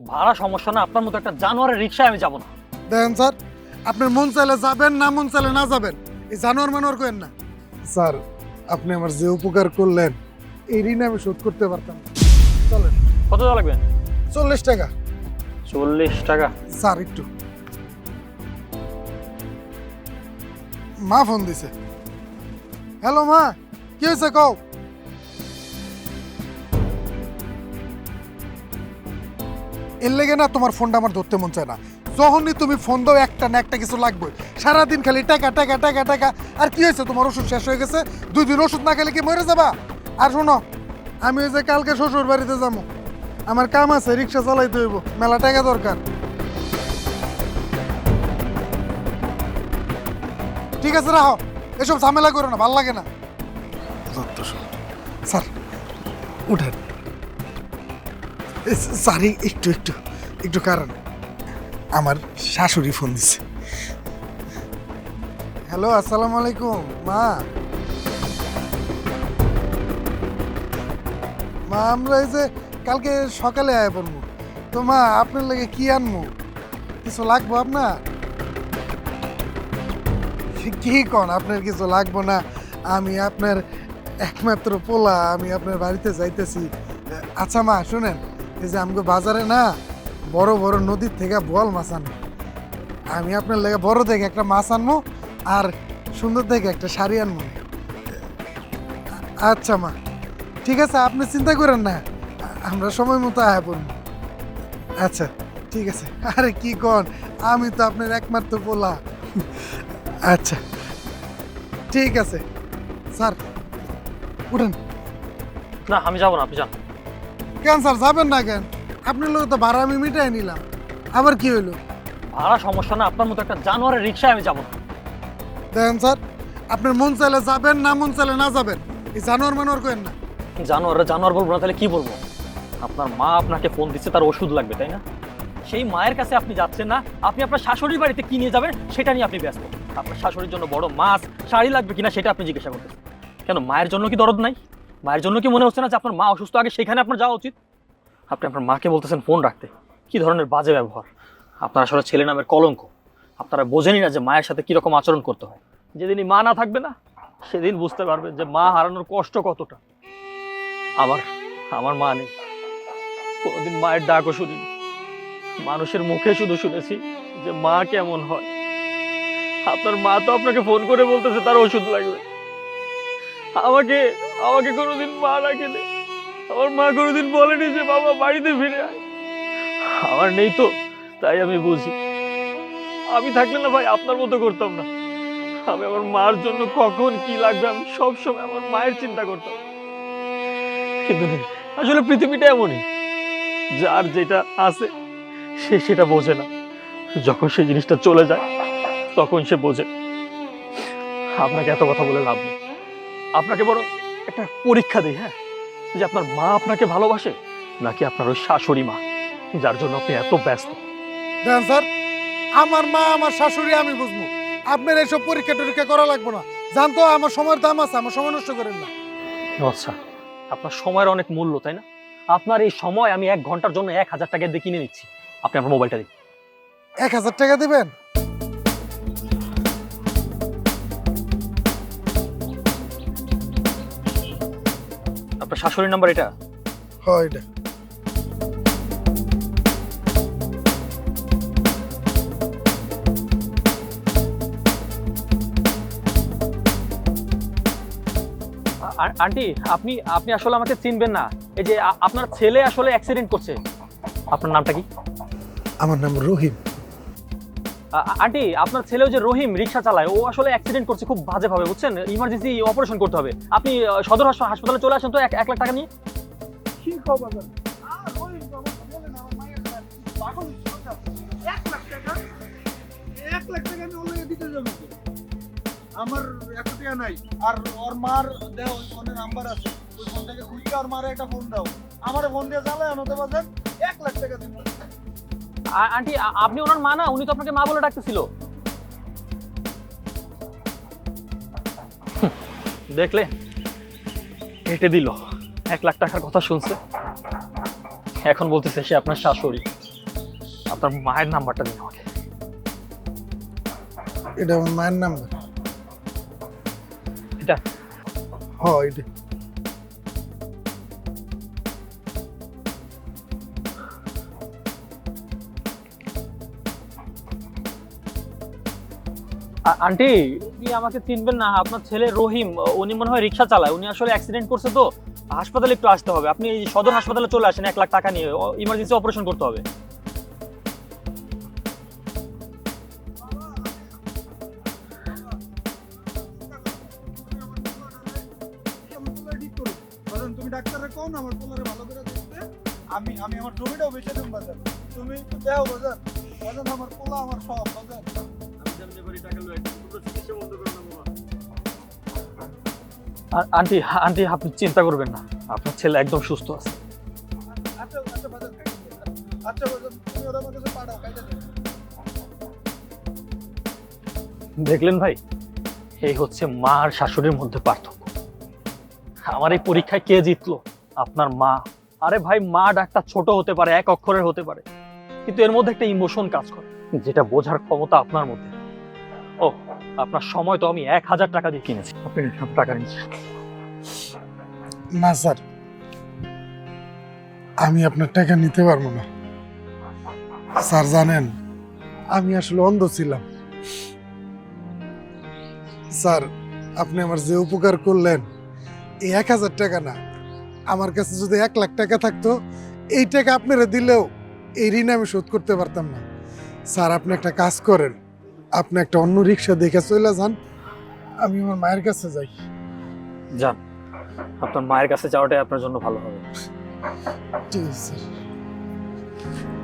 ভাড়া সমস্যা না আপনার মতো একটা জানোয়ারের রিক্সায় আমি যাব না। দেখেন স্যার আপনার মন চাইলে যাবেন না মন চাইলে না যাবেন এই জানোয়ার মানোয়ার কেন না? স্যার আপনি আমার যে উপকার করলেন এই ঋণ আমি শোধ করতে পারতাম চলেন। কত টাকা লাগবে? চল্লিশ টাকা। চল্লিশ টাকা। স্যার একটু। মা ফোন দিছে। হ্যালো মা। কি হয়েছে কও? এর লেগে না তোমার ফোনটা আমার ধরতে মন চায় না। যখনই তুমি ফোন দাও, একটা না একটা কিছু লাগবে। সারাদিন খালি টাকা টাকা টাকা টাকা। আর কি হয়েছে? তোমার ওষুধ শেষ হয়ে গেছে? দুই দিন ওষুধ না খেলে কি মরে যাবা? আর শোনো, আমি ওই যে কালকে শ্বশুর বাড়িতে যাব। আমার কাম আছে, রিক্সা চালাইতে হইব। মেলা টাকা দরকার। ঠিক আছে, রাখো। এসব ঝামেলা করো না ভালো লাগে না। স্যার উঠেন। স্যার একটু একটু একটু কারণ। আমার শাশুড়ি ফোন দিছে। হ্যালো আসসালামু আলাইকুম মা। মা আমরা এই যে কালকে সকালে আয় পড়ব। তো মা আপনার লাগে কি আনব? কিছু লাগবো আপনার? কি কন, আপনার কিছু লাগবো না। আমি আপনার একমাত্র পোলা, আমি আপনার বাড়িতে যাইতেছি। আচ্ছা মা, শুনেন, এই যে আমাকে বাজারে না, বড় বড় নদীর থেকে বোয়াল মাছ আনব আমি আপনার লেগে বড় দেখে একটা মাছ আনব আর সুন্দর দেখে একটা শাড়ি আনব। আচ্ছা মা, ঠিক আছে, আপনি চিন্তা করেন না, আমরা সময় মতো আয়া আচ্ছা ঠিক আছে। আরে কি কন, আমি তো আপনার একমাত্র পোলা। আচ্ছা। ঠিক আছে। স্যার উঠেন। না আমি যাব না আপনি যান। কেন স্যার যাবেন না কেন? আপনার লোক তো ভাড়া আমি মিটাই নিলাম। আবার কি হইল? ভাড়া সমস্যা না আপনার মতো একটা জানোয়ারের রিক্সায় আমি যাব না। দেখেন স্যার আপনার মন চাইলে যাবেন না মন চাইলে না যাবেন। এই জানোয়ার মানোয়ার কেন না? জানোয়ার জানোয়ার বলব না তাহলে কি বলব? আপনার মা আপনাকে ফোন দিচ্ছে তার ওষুধ লাগবে তাই না? সেই মায়ের কাছে আপনি যাচ্ছেন না আপনি আপনার শাশুড়ির বাড়িতে কি নিয়ে যাবেন সেটা নিয়ে আপনি ব্যস্ত। আপনার শাশুড়ির জন্য বড় মাছ, শাড়ি লাগবে কিনা সেটা আপনি জিজ্ঞাসা করতেছেন কেন, মায়ের জন্য কি দরদ নাই? মায়ের জন্য কি মনে হচ্ছে না যে আপনার মা অসুস্থ? আগে সেখানে আপনার যাওয়া উচিত। আপনি আপনার মাকে বলতেছেন ফোন রাখতে। কি ধরনের বাজে ব্যবহার? আপনার আসলে ছেলে নামের কলঙ্ক। আপনারা বোঝেনই না যে মায়ের সাথে কীরকম আচরণ করতে হয়। যেদিনই মা না থাকবে না, সেদিন বুঝতে পারবে যে মা হারানোর কষ্ট কতটা। আমার আমার মা নেই। কোনোদিন মায়ের ডাকও শুনিনি। মানুষের মুখে শুধু শুনেছি যে মা কেমন হয়। আপনার মা তো আপনাকে ফোন করে বলতেছে তার ওষুধ লাগবে। আমাকে আমাকে কোনোদিন মা রাখেনি। আমার মা কোনোদিন বলেনি যে বাবা বাড়িতে ফিরে আয়। আমার নেই তো, তাই আমি বুঝি। আমি থাকলে না ভাই আপনার মতো করতাম না। আমি আমার মার জন্য কখন কি লাগবে আমি সবসময় আমার মায়ের চিন্তা করতাম। কিন্তু আসলে পৃথিবীটা এমনই। যার যেটা আছে, সে সেটা বোঝে না। যখন সেই জিনিসটা চলে যায় তখন সে বোঝে আপনাকে এত কথা বলে লাভ নেই। আপনাকে বরং একটা পরীক্ষা দিই হ্যাঁ? যে আপনার মা আপনাকে ভালোবাসে নাকি আপনার ওই শাশুড়ি মা যার জন্য আপনি এত ব্যস্ত? দেখেন স্যার আমার মা আমার শাশুড়ি আমি বুঝব। আপনার এইসব পরীক্ষা টরীক্ষা করা লাগবে না। জানতো আমার সময়ের দাম আছে আমার সময় নষ্ট করেন না। আচ্ছা আপনার সময়ের অনেক মূল্য তাই না? আপনার এই সময় আমি এক ঘণ্টার জন্য এক হাজার টাকা দিয়ে কিনে নিচ্ছি। আপনি আপনার মোবাইলটা দিন। এক হাজার টাকা দিবেন? আপনার শাশুড়ির নাম্বার এটা? হয় এটা। আন্টি আপনি আপনি আসলে আমাকে চিনবেন না। এই যে আ- আপনার ছেলে আসলে অ্যাক্সিডেন্ট করছে। আপনার নামটা কি? আমার নাম রহিম। আন্টি, আপনার ছেলেও যে রহিম রিক্সা চালায়, ও আসলে অ্যাক্সিডেন্ট করছে খুব বাজেভাবে, বুঝছেন? ইমার্জেন্সি অপারেশন করতে হবে। আপনি সদর হাসপাতালে চলে আসেন তো, এক এক লাখ টাকা নিয়ে? এক এক আমার এত টাকা নাই। আর ওর নাম্বার আছে। ওই থেকে খুঁজে একটা ফোন দাও। আমার ফোন দিয়ে জ্বালায় আনতে এক লাখ টাকা আ- আন্টি আপনি ওনার মা না উনি তো আপনাকে মা বলে ডাকতেছিল। দেখলে কেটে দিল। এক লাখ টাকার কথা শুনছে। এখন বলতেছে সে আপনার শাশুড়ি। আপনার মায়ের নাম্বারটা দিন আমাকে। এটা আমার মায়ের নাম্বার। এটা? হ এটা। আন্টি আমাকে চিনবেন না, আপনার ছেলে রহিম, উনি মনে হয় রিক্সা চালায়, উনি আসলে অ্যাক্সিডেন্ট করছে তো, হাসপাতালে একটু আসতে হবে। আপনি সদর হাসপাতালে চলে আসেন, এক লাখ টাকা নিয়ে ইমার্জেন্সি অপারেশন করতে হবে। আমি আমি আমার জমিটাও বাজার। তুমি দেও বাজার। বাজার, আমার পোলা, আমার সব, বাজার। আন্টি আন্টি, আপনি চিন্তা করবেন না। আপনার ছেলে একদম সুস্থ আছে। দেখলেন ভাই, এই হচ্ছে মা আর শাশুড়ির মধ্যে পার্থক্য। আমার এই পরীক্ষায় কে জিতলো? আপনার মা। আরে ভাই, মা ডাক্তার ছোট হতে পারে, এক অক্ষরের হতে পারে। কিন্তু এর মধ্যে একটা ইমোশন কাজ করে, যেটা বোঝার ক্ষমতা আপনার মধ্যে। আপনার সময় তো আমি এক হাজার টাকা দিয়ে কিনেছি। আপনি সব টাকা না, স্যার। আমি আপনার টাকা নিতে পারব না। স্যার, জানেন, আমি আসলে অন্ধ ছিলাম। স্যার, আপনি আমার যে উপকার করলেন, এই এক হাজার টাকা না, আমার কাছে যদি এক লাখ টাকা থাকতো, এই টাকা আপনারা দিলেও এই ঋণ আমি শোধ করতে পারতাম না। স্যার, আপনি একটা কাজ করেন। আপনি একটা অন্য রিক্সা দেখে চলে যান আমি আমার মায়ের কাছে যাই। যান আপনার মায়ের কাছে যাওয়াটাই আপনার জন্য ভালো হবে। ঠিক আছে। স্যার